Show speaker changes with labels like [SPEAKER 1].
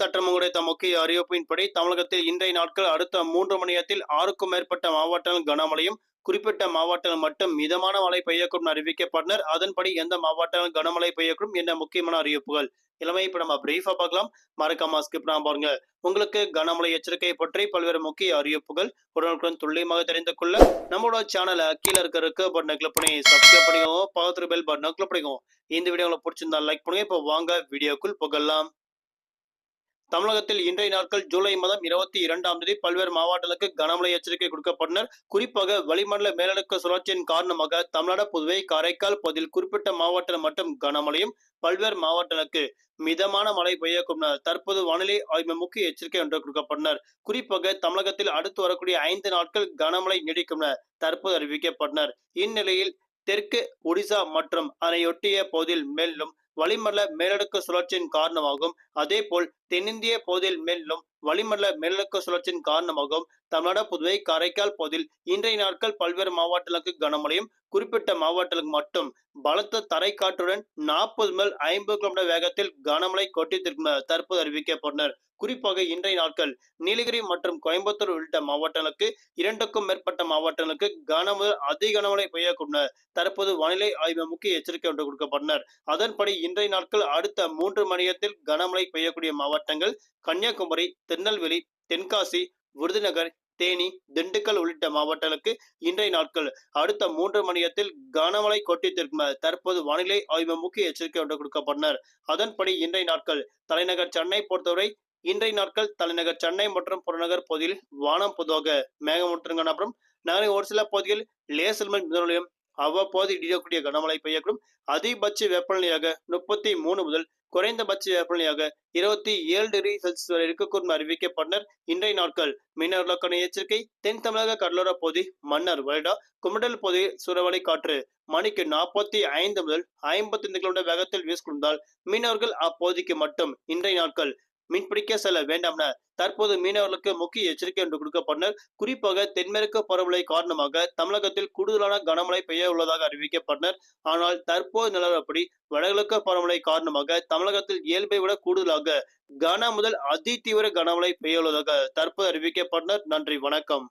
[SPEAKER 1] சற்று கிடைத்த முக்கிய அறிவிப்பின்படி தமிழகத்தில் இன்றைய நாட்கள் அடுத்த மூன்று மணி நேரத்தில் ஆறுக்கும் மேற்பட்ட மாவட்டங்கள் கனமழையும் குறிப்பிட்ட மாவட்டங்கள் மட்டும் மிதமான மழை பெய்யக்கூடும் அறிவிக்கப்பட்டனர். அதன்படி எந்த மாவட்டங்கள் கனமழை பெய்யக்கூடும் என்ன முக்கியமான அறிவிப்புகள் இளமை இப்ப நம்ம பிரீஃபா பார்க்கலாம். மறக்காம ஸ்கிப் பண்ணாம பாருங்க. உங்களுக்கு கனமழை எச்சரிக்கை பற்றி பல்வேறு முக்கிய அறிவிப்புகள் உடனுக்குடன் துல்லியமாக தெரிந்து கொள்ள நம்மளோட சேனலை கீழே இருக்க இருக்க பட்டனை கிளிக் பண்ணி சப்ஸ்கிரைப் பண்ணிக்கோங்க. பக்கத்துல பெல் பட்டனை கிளிக் பண்ணிக்கோங்க. இந்த வீடியோ உங்களுக்கு பிடிச்சிருந்தா லைக் பண்ணுங்க. இப்போ வாங்க வீடியோக்குள் புகழலாம். தமிழகத்தில் இன்றைய நாட்கள் ஜூலை மாதம் இருபத்தி இரண்டாம் தேதி பல்வேறு மாவட்டங்களுக்கு கனமழை எச்சரிக்கை கொடுக்கப்பட்டனர். குறிப்பாக வளிமண்டல மேலடுக்கு சுழற்சியின் காரணமாக தமிழ்நாடு புதுவை காரைக்கால் பகுதியில் குறிப்பிட்ட மாவட்டத்தில் மட்டும் கனமழையும் பல்வேறு மாவட்டங்களுக்கு மிதமான மழை பெய்யக்கும் தற்போது வானிலை ஆய்வு முக்கிய எச்சரிக்கை ஒன்று கொடுக்கப்பட்டனர். குறிப்பாக தமிழகத்தில் அடுத்து வரக்கூடிய ஐந்து நாட்கள் கனமழை நீடிக்கும் தற்போது அறிவிக்கப்பட்டனர். இந்நிலையில் தெற்கு ஒடிசா மற்றும் அதனையொட்டிய பகுதியில் மேலும் வளிமண்டல மேலடுக்கு சுழற்சியின் காரணமாகும். அதே போல் தென்னிந்திய பகுதியில் மேலும் வளிமண்டல மேலடுக்கு சுழற்சியின் காரணமாகவும் தமிழ்நாடு புதுவை காரைக்கால் பகுதியில் இன்றைய நாட்கள் பல்வேறு மாவட்டங்களுக்கு கனமழையும் குறிப்பிட்ட மாவட்டங்களுக்கு மட்டும். பலத்த தரைக்காற்றுடன் நாற்பது முதல் ஐம்பது கிலோமீட்டர் வேகத்தில் கனமழை கொட்டித்திருக்கும் தற்போது அறிவிக்கப்பட்டனர். குறிப்பாக இன்றைய நாட்கள் நீலகிரி மற்றும் கோயம்புத்தூர் உள்ளிட்ட மாவட்டங்களுக்கு இரண்டுக்கும் மேற்பட்ட மாவட்டங்களுக்கு கன முதல் அதிக கனமழை பெய்யக்கூடிய தற்போது வானிலை ஆய்வு முக்கிய எச்சரிக்கை ஒன்று கொடுக்கப்பட்டனர். அதன்படி இன்றைய நாட்கள் அடுத்த மூன்று மணியத்தில் கனமழை பெய்யக்கூடிய மாவட்டங்கள் கன்னியாகுமரி திருநெல்வேலி தென்காசி விருதுநகர் தேனி திண்டுக்கல் உள்ளிட்ட மாவட்டங்களுக்கு இன்றைய நாட்கள் அடுத்த மூன்று மணியத்தில் கனமழை கொட்டித்திருக்கும் தற்போது வானிலை ஆய்வு முக்கிய எச்சரிக்கை ஒன்று கொடுக்கப்பட்டனர் அதன்படி இன்றைய நாட்கள் தலைநகர் சென்னை பொறுத்தவரை இன்றைய நாட்கள் தலைநகர் சென்னை மற்றும் புறநகர் பகுதியில் வானம் பொதுவாக மேகமூட்டம் காணப்படும். நகரின் ஒரு சில பகுதியில் லேசல் மின் மிதமலையும் அவ்வப்போது இடியக்கூடிய கனமழை பெய்யக்கூடும். அதிகபட்ச வெப்பநிலையாக முப்பத்தி மூணு முதல் குறைந்தபட்ச வெப்பநிலையாக இருபத்தி ஏழு டிகிரி செல்சியஸ் வரை இருக்கக்கூடும் அறிவிக்கப்பட்டனர். இன்றைய நாட்கள் மீனவர்களுக்கான எச்சரிக்கை தென் தமிழக கடலோர பகுதி மன்னர் வருடா குமடல் பகுதி சுரவலை காற்று மணிக்கு நாற்பத்தி ஐந்து முதல் ஐம்பத்தி ஐந்து கிலோமீட்டர் வேகத்தில் வீசிக்கொண்டால் மீனவர்கள் அப்பகுதிக்கு மட்டும் இன்றைய நாட்கள் மீன்பிடிக்க செல்ல வேண்டாம் என தற்போது மீனவர்களுக்கு முக்கிய எச்சரிக்கை என்று கொடுக்கப்பட்டனர் குறிப்பாக தென்மேற்கு பருவமழை காரணமாக தமிழகத்தில் கூடுதலான கனமழை பெய்ய உள்ளதாக அறிவிக்கப்பட்டனர் ஆனால் தற்போது நிலவரப்படி வடகிழக்கு பருவமழை காரணமாக தமிழகத்தில் இயல்பை விட கூடுதலாக கன முதல் அதி தீவிர கனமழை பெய்ய உள்ளதாக தற்போது அறிவிக்கப்பட்டனர் நன்றி வணக்கம்.